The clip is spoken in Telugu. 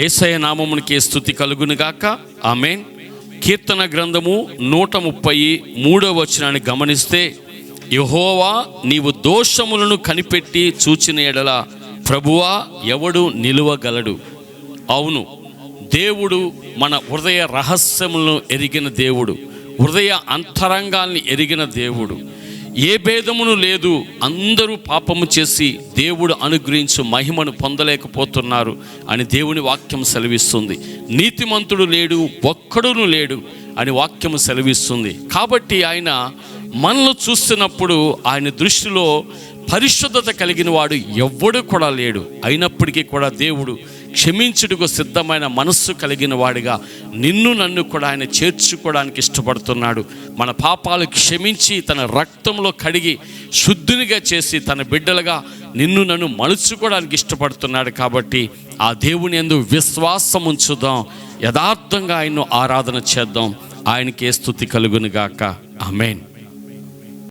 ఏసయ నామమునికి స్థుతి కలుగునుగాక ఆమెన్. కీర్తన గ్రంథము నూట ముప్పై మూడవ వచనాన్ని గమనిస్తే యహోవా నీవు దోషములను కనిపెట్టి చూచిన ఎడల ప్రభువా ఎవడు నిలువగలడు? అవును దేవుడు మన హృదయ రహస్యములను ఎరిగిన దేవుడు హృదయ అంతరంగాల్ని ఎరిగిన దేవుడు. ఏ భేదమును లేదు. అందరూ పాపము చేసి దేవుడు అనుగ్రహించు మహిమను పొందలేకపోతున్నారు అని దేవుని వాక్యం సెలవిస్తుంది. నీతిమంతుడు లేడు ఒక్కడును లేడు అని వాక్యము సెలవిస్తుంది. కాబట్టి ఆయన మనల్ని చూస్తున్నప్పుడు ఆయన దృష్టిలో పరిశుద్ధత కలిగిన వాడు ఎవ్వడు కూడా లేడు. అయినప్పటికీ కూడా దేవుడు క్షమించుటకు సిద్ధమైన మనస్సు కలిగిన వాడిగా నిన్ను నన్ను కూడా ఆయన చేర్చుకోవడానికి ఇష్టపడుతున్నాడు. మన పాపాలు క్షమించి తన రక్తంలో కడిగి శుద్ధునిగా చేసి తన బిడ్డలుగా నిన్ను నన్ను మలుచుకోవడానికి ఇష్టపడుతున్నాడు కాబట్టి ఆ దేవుని ఎందు విశ్వాసం ఉంచుదాం యథార్థంగా ఆయన్ను ఆరాధన చేద్దాం. ఆయనకే స్థుతి కలుగునుగాక. ఆమెన్.